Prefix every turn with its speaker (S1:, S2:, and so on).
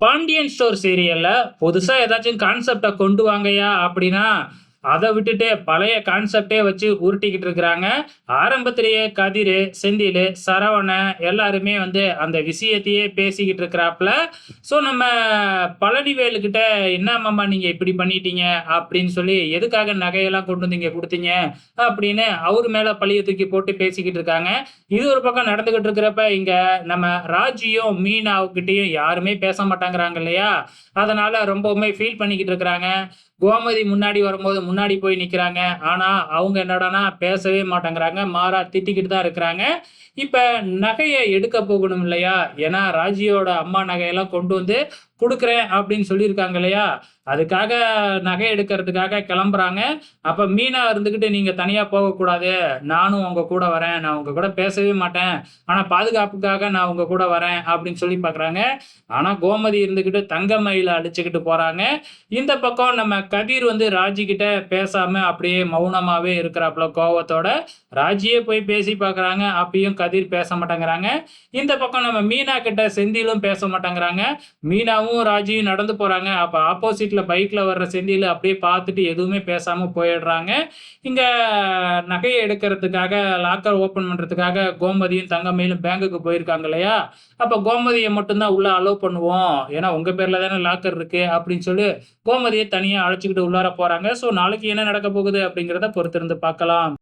S1: Pandian store சீரியல்ல புதுசா ஏதாச்சும் கான்செப்டை கொண்டு வாங்கயா அப்படின்னா அதை விட்டுட்டு பழைய கான்செப்டே வச்சு உருட்டிக்கிட்டு இருக்கிறாங்க. ஆரம்பத்திலேயே கதிர் செந்தில் சரவண எல்லாருமே வந்து அந்த விஷயத்தையே பேசிக்கிட்டு இருக்கிறாப்புல. ஸோ நம்ம பழனிவேலுக்கிட்ட என்ன மாமா நீங்கள் இப்படி பண்ணிட்டீங்க? அப்படின்னு சொல்லி எதுக்காக நகையெல்லாம் கொண்டு வந்து இங்கே கொடுத்தீங்க? அப்படின்னு அவர் மேலே பழிய தூக்கி போட்டு பேசிக்கிட்டு இருக்காங்க. இது ஒரு பக்கம் நடந்துக்கிட்டு இருக்கிறப்ப இங்கே நம்ம ராஜியும் மீனாவுக்கிட்டையும் யாருமே பேச மாட்டாங்கிறாங்க இல்லையா? அதனால ரொம்பவுமே ஃபீல் பண்ணிக்கிட்டு இருக்கிறாங்க. கோமதி முன்னாடி வரும்போது முன்னாடி முன்னாடி போய் நிக்கிறாங்க. ஆனா அவங்க என்னடானா பேசவே மாட்டேங்கிறாங்க. மாறா திட்டிக்கிட்டு தான் இருக்கிறாங்க. இப்ப நகையை எடுக்க போகணும் இல்லையா? ஏன்னா ராஜியோட அம்மா நகையெல்லாம் கொண்டு வந்து கொடுக்குறேன் அப்படின்னு சொல்லியிருக்காங்க இல்லையா? அதுக்காக நகை எடுக்கிறதுக்காக கிளம்புறாங்க. அப்போ மீனா இருந்துக்கிட்டு நீங்கள் தனியாக போகக்கூடாது. நானும் உங்கள் கூட வரேன். நான் உங்கள் கூட பேசவே மாட்டேன். ஆனால் பாதுகாப்புக்காக நான் உங்கள் கூட வரேன். அப்படின்னு சொல்லி பார்க்குறாங்க ஆனால் கோமதி இருந்துக்கிட்டு தங்க மயில அடிச்சுக்கிட்டு போகிறாங்க இந்த பக்கம் நம்ம கதிர் வந்து ராஜிக்கிட்ட பேசாமல் அப்படியே மௌனமாகவே இருக்கிறாப்புல கோவத்தோட. ராஜியே போய் பேசி பார்க்குறாங்க அப்பயும் கதிர் பேச மாட்டேங்கிறாங்க. இந்த பக்கம் நம்ம மீனா கிட்ட செந்திலும் பேச மாட்டேங்கிறாங்க. மீனாவும் ராஜியும் நடந்து போகிறாங்க அப்போ ஆப்போசிட்டில் பைக்கில் வர்ற செந்தியில் அப்படியே பார்த்துட்டு எதுவுமே பேசாமல் போயிடுறாங்க. இங்கே நகையை எடுக்கிறதுக்காக லாக்கர் ஓப்பன் பண்ணுறதுக்காக கோமதியும் தங்கமையிலும் பேங்குக்கு போயிருக்காங்க இல்லையா? அப்போ கோமதியை மட்டும்தான் உள்ளே அலோவ் பண்ணுவோம். ஏன்னா உங்கள் பேரில் தானே லாக்கர் இருக்குது அப்படின்னு சொல்லி கோமதியை தனியாக அழைச்சிக்கிட்டு உள்ளார போகிறாங்க ஸோ நாளைக்கு என்ன நடக்க போகுது அப்படிங்கிறத பொறுத்திருந்து பார்க்கலாம்.